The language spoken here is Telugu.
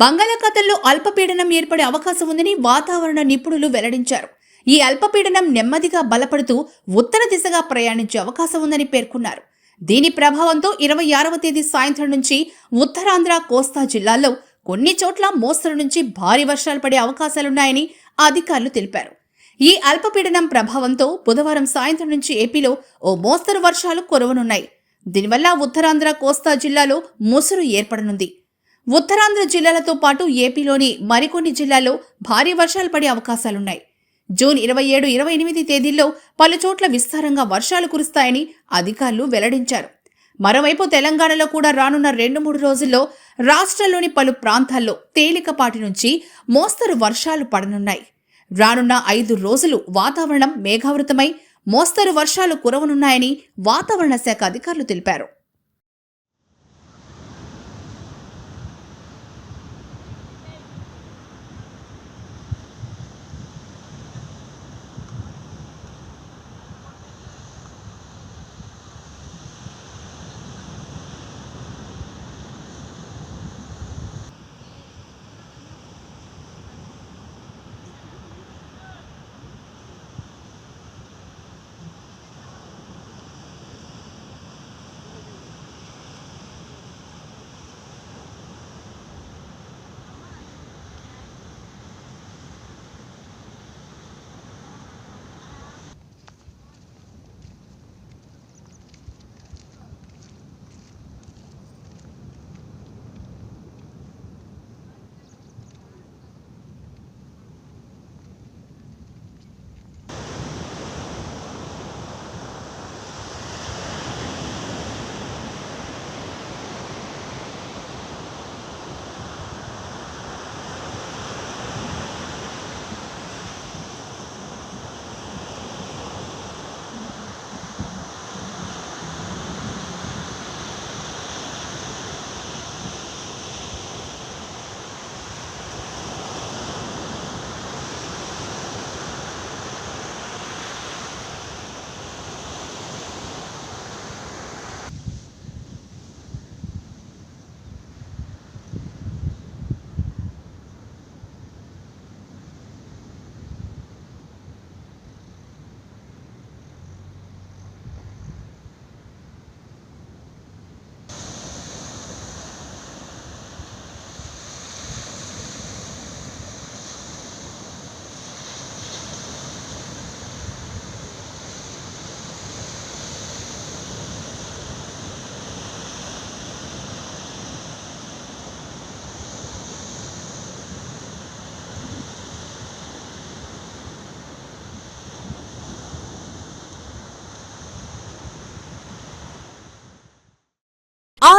బంగాళాఖాతంలో అల్పపీడనం ఏర్పడే అవకాశం ఉందని వాతావరణ నిపుణులు వెల్లడించారు. ఈ అల్పపీడనం నెమ్మదిగా బలపడుతూ ఉత్తర దిశగా ప్రయాణించే అవకాశం ఉందని పేర్కొన్నారు. దీని ప్రభావంతో ఇరవై ఆరవ తేదీ సాయంత్రం నుంచి ఉత్తరాంధ్ర కోస్తా జిల్లాల్లో కొన్ని చోట్ల మోస్తరు నుంచి భారీ వర్షాలు పడే అవకాశాలున్నాయని అధికారులు తెలిపారు. ఈ అల్పపీడనం ప్రభావంతో బుధవారం సాయంత్రం నుంచి ఏపీలో ఓ మోస్తరు వర్షాలు కురవనున్నాయి. దీనివల్ల ఉత్తరాంధ్ర కోస్తా జిల్లాలో ముసురు ఏర్పడనుంది. ఉత్తరాంధ్ర జిల్లాలతో పాటు ఏపీలోని మరికొన్ని జిల్లాల్లో భారీ వర్షాలు పడే అవకాశాలున్నాయి. జూన్ ఇరవై ఏడు ఇరవై ఎనిమిది తేదీల్లో పలుచోట్ల విస్తారంగా వర్షాలు కురుస్తాయని అధికారులు వెల్లడించారు. మరోవైపు తెలంగాణలో కూడా రానున్న రెండు మూడు రోజుల్లో రాష్ట్రంలోని పలు ప్రాంతాల్లో తేలికపాటి నుంచి మోస్తరు వర్షాలు పడనున్నాయి. రానున్న ఐదు రోజులు వాతావరణం మేఘావృతమై మోస్తరు వర్షాలు కురవనున్నాయని వాతావరణ శాఖ అధికారులు తెలిపారు.